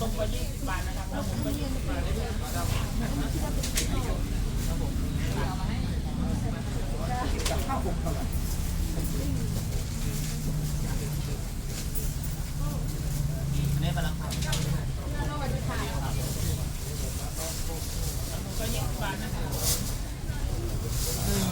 ตรงไปยี่สิบบาทนะครับแล้วผมก็ยี่สิบบาทเลยครับข้าวหกเท่าไหร่อันนี้กำลังทำก็ยี่สิบบาทนะครับ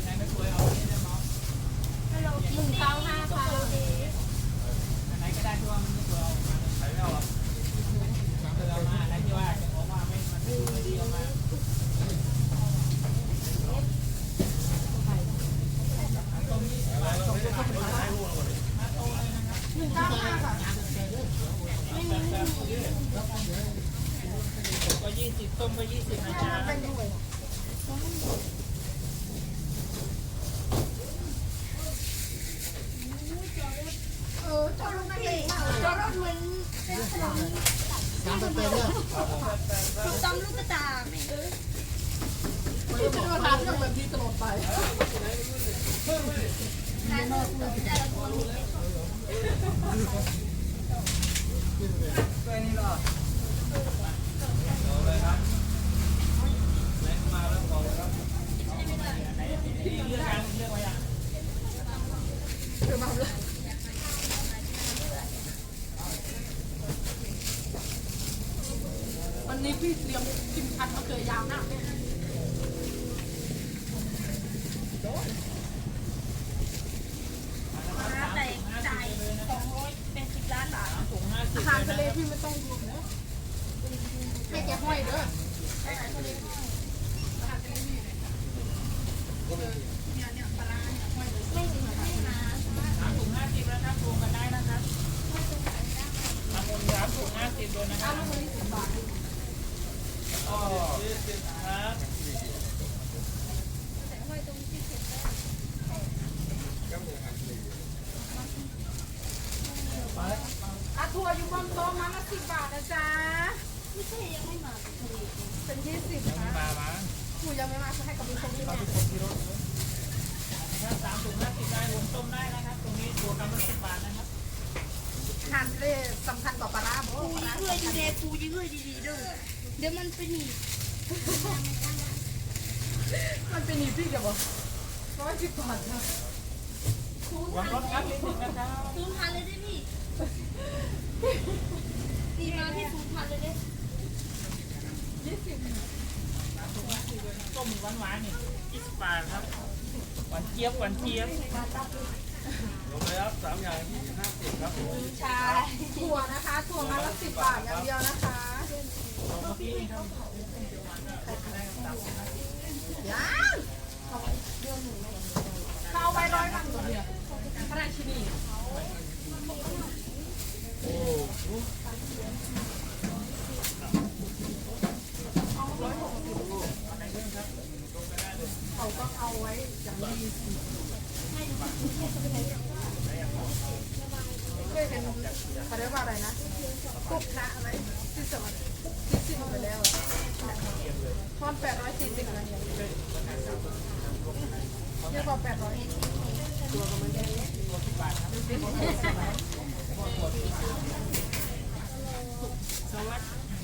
งไงไม่ควรเอาอันนี้นะเนาะ หนึ่งเก้าห้าค่ะ อันไหนก็ได้ที่ว่ามันไม่ควรเอามาใช้ไม่เอาหรอกเอามาอันไหนที่ว่าจะบอกว่าไม่มันไม่ไม่ดีเอามา หนึ่งเก้าห้าค่ะ ก็ยี่สิบต้มก็ยี่สิบนะจ๊ะ เป็นหน่วยเออจอดรถ ไม่เลยจอดรถเหมือนเป็นขนมน้ำเป็นเนี่ยถูกต้องลูกกระตาไม่ต้องมาทำเรื่องแบบนี้ตลอดไป ที่เลือกการเลือกไว้ยัง เดี๋ยวมาเลยวันนี้พี่เตรียมกินพันมะเขือยาวหน้าเนี่ย แต่จ่ายสองร้อยเป็นสิบล้านบาท ถุงห้าสิบ อาหารทะเลพี่ไม่ต้องรวมนะให้แกห้อยเด้อ ไม่ถึงให้มา สามถุงห้าสิบแล้วครับรวมกันได้นะครับทำบุญสามถุงห้าสิบเลยนะครับอ๋อครับ อาทัวร์อยู่บนโต๊ะมาละสิบบาทนะจ๊ะ ไม่ใช่ยังไม่มาเป็นยี่สิบยังไม่นะมามาหนูยังไม่มาจะให้กับมีคนที่แม่ถ้าสามถุงห้าสิบได้รวมต้มได้นะครับ ตรงนี้ตัวกำลังสิบบาทนะครับอาหารทะเลสำคัญกว่าปลาร้าเพราะปูว่าปลาร้ายืดดีๆปูยืดดีด้วยเดี๋ยวมันไปหนีมันเป็นอีพี่เดี๋ยวบอกร้อยสิบบาทนะวันถครับนิดนึงนะครับศูนย์พันเลยได้พี่ตีมาที่ศูนย์พันเลยได้ ยี่สิบต้มหวานหวานๆนี่ยี่สิบบาทครับ หวานเจี๊ยบหวานเจี๊ยบลงเลยครับสามอย่างยี่สิบห้าสิบครับผมใช่ถั่วนะคะถั่วมาละสิบบาทอย่างเดียวนะคะเมื่อกี้นี่ครับยังเขาเอาไปร้อยวันตัวเนี่ยพระราชินีเขาก็เอาไว้อย่างดี เคยเป็นเขาเรียกว่าอะไรนะคุกนะอะไรที่สมัยที่สิ้นไปแล้วอะทอนแปดร้อยสี่สิบนะเยอะกว่าแปดร้อยห้าสิบตัวก็ไม่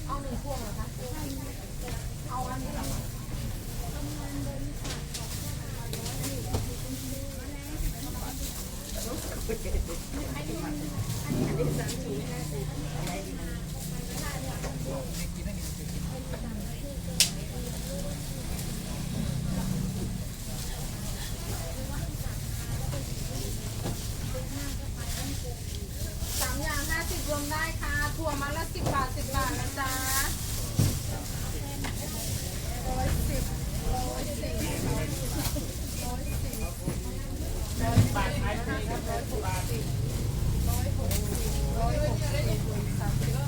เอาหนึ่งพวงเหรอคะเอาอันนี้เหรอคะ สามอย่างห้าสิบรวมได้ค่ะถั่วมาละสิบบาทสิบบาทนะจ๊ะร้อยสิบร้อยสิบร้อยสิบร้อยสิ บบาทขายดีครับร้อยกว่าบาทร้อยหกสิบร้อยหกสิบสามสิบก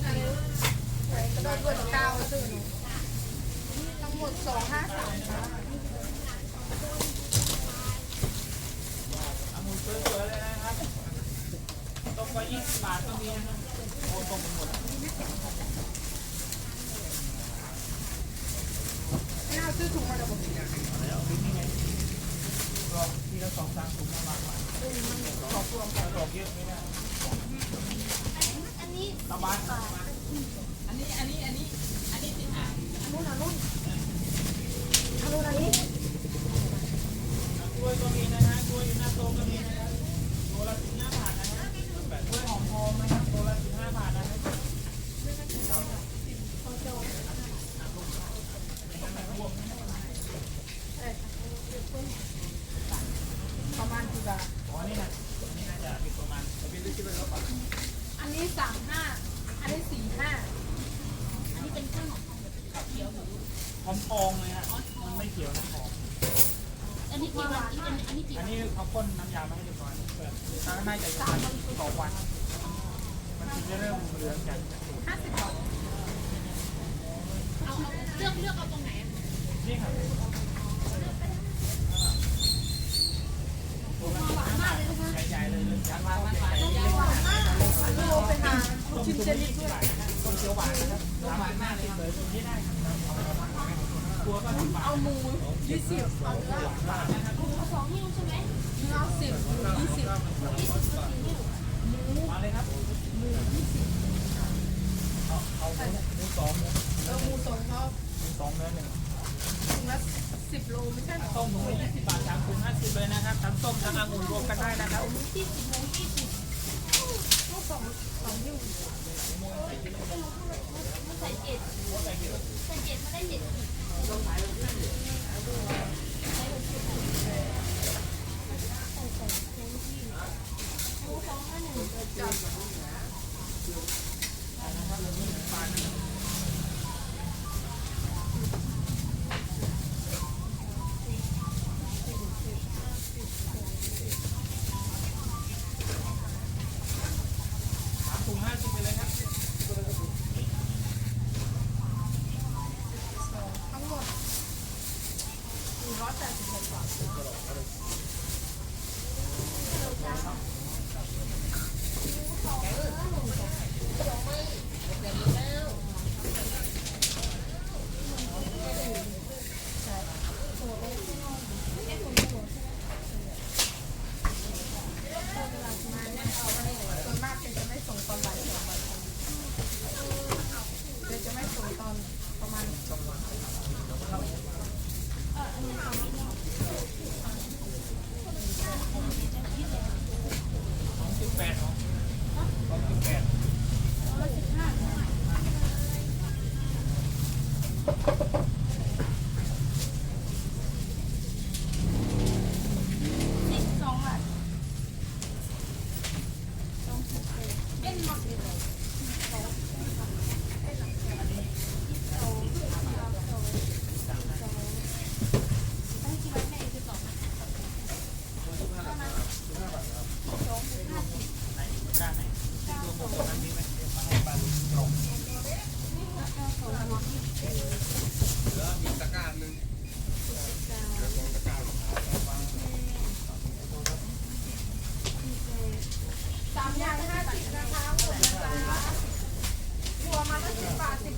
ระโดดด้วยเก้าซื้อหนูทั้งหมดสองห้าสามค่ะเอามือเปื้อนๆเลยนะตก็ยี่สิบบาทก็มีนะครับโอ้ต้มไหมดไม่น่าซื้อถุงมาเดี๋ยวผมแล้วพริกนี่ไงรอทีละสองสามกมายขอพวงดอกเยอะไม่ได้อันนี้ตะมาณอันนี้ อันนี้ อันนี้ อันนี้สิบห้าอันนู้นอันนู้นอันนู้นอันนี้กล้วยก็มีนะฮะส้มก็มีนะครับโลละสิบห้าบาทนะครับกล้วยหอมทองนะครับโลละสิบห้าบาทนะครับ ประมาณกี่บาท อ๋อนี่นะอันนี้น่าจะมีประมาณ อันนี้สามห้าอันนี้สี่ห้า อันนี้เป็นเครื่องของเขียวหมู หอมทองเลยฮะมันไม่เขียวนะหอมอันนี้กี่วันอันนี้อันนี้กี่อันวันนี้เขาพ่นน้ำยามาให้เรียบร้อยเปิดน่าจะประมาณสองวัน มันถึงจะเริ่มเหลืองจากห้าสิบบาทเอาเอาเลือกเลือกเอาตรงไหนอะนี่ครับหวานมากเลยนะคะใหญ่ๆเลยเลยจานมาหวานหวานมากโลเป็นหาชิมเจนิดด้วยต้มเขียวหวานนะครับหวานมากเลยเลยตรงนี้ได้ครับตัวก็เอามูยี่สิบเอาเนื้อเอาหมูสองนิ้วใช่ไหมเนื้อสิบยี่สิบยี่สิบสี่นิ้วมาเลยครับหมูยี่สิบเอาเอาหมูสองหมูเออหมูสองเขาหมูสองเนื้อหนึ่งถุงละสิบโลไม่ใช่ต้มหมูยี่สิบบาทสามถุงห้าสิบเลยนะครับทั้งต้มทั้งองุ่นรวมกันได้นะครับยี่สิบโมงยี่สิบลูกสองสองนิ้ว ใส่เจ็ดใส่เจ็ดมาได้เจ็ดหมูสองห้าหนึ่ง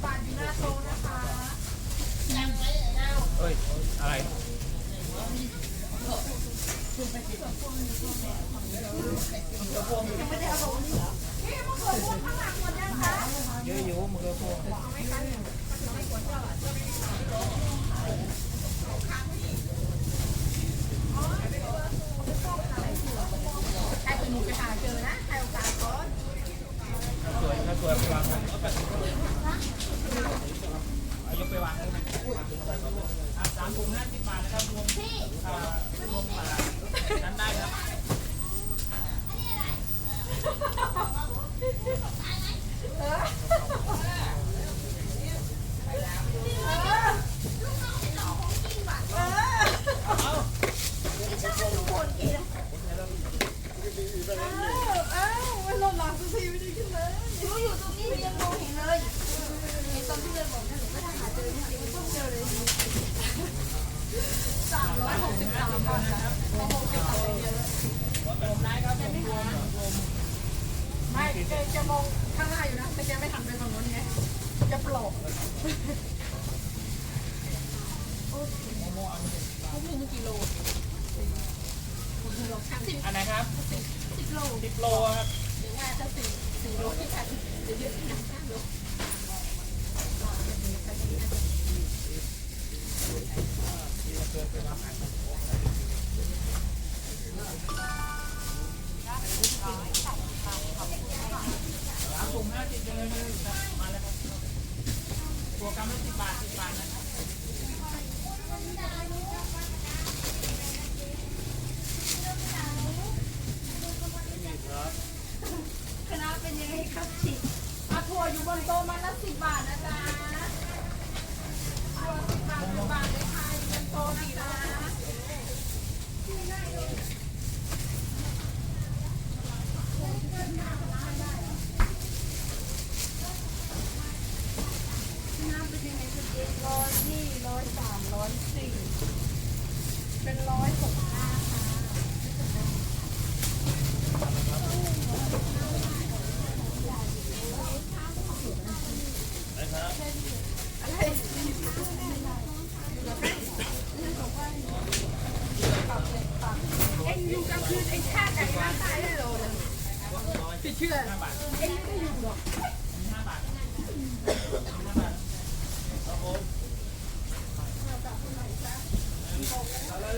บบาทสิบบาทอยู่หน้าโต๊ะนะคะเอ้ย อะไรยังไม่ได้เอาลงนี่เหรอพี่มะเขือพวงข้างหลังหมดยังคะเยอะอยู่มือพวง เอาไหมคะเนี่ยมาถึงไม่กดเจ้าอะใครเป็นหนูไปหาเจอนะใครโอกาสก่อน สวยถ้าสวยไปวางไว้เอาไปเอายกไปวางเลยอะสามถุงห้าสิบบาทนะครับรวม พี่ อ่ารวมอ่านั้นได้ครับ เออเออ เอา ไม่ใช่ทุกคนกิน เอ้ามันหล่นหลังสักทีไม่ได้ขึ้นเลย หนูอยู่ตรงนี้หนูยังมองเห็นเลยเห็นตอนที่เดินบอกนะหนูไม่ได้หาเจอเนี่ยหนูต้องเจอเลย สามร้อยหกสิบสามบาทครับพอหกสิบสามเยอะ รวมได้ครับรวมรวมรวม ไม่แกจะมองข้างหน้าอยู่นะแต่แกไม่หันไปฝั่งนู้นไงจะปลอกโมโมเอาหนึ่งทุกหนึ่งกิโลคุณลองชั่งสิบอันไหนครับสิบโลสิบโลครับหรือว่าจะสี่สี่โลที่ขายจะเยอะที่ไหนห้าโล บนโตมันละสิบบาท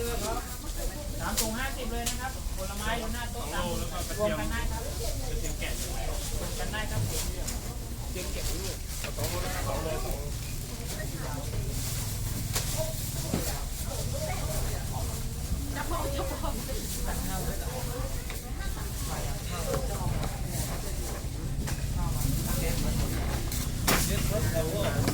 อครับสามถุงห้าสิบเลยนะครับ ผลไม้อยู่นโต๊ะสามถุงรวมกันได้ครับเตรียมแกะรวมกันได้ครับเตรียมแกะด้วยสลสองโลสองจะพะ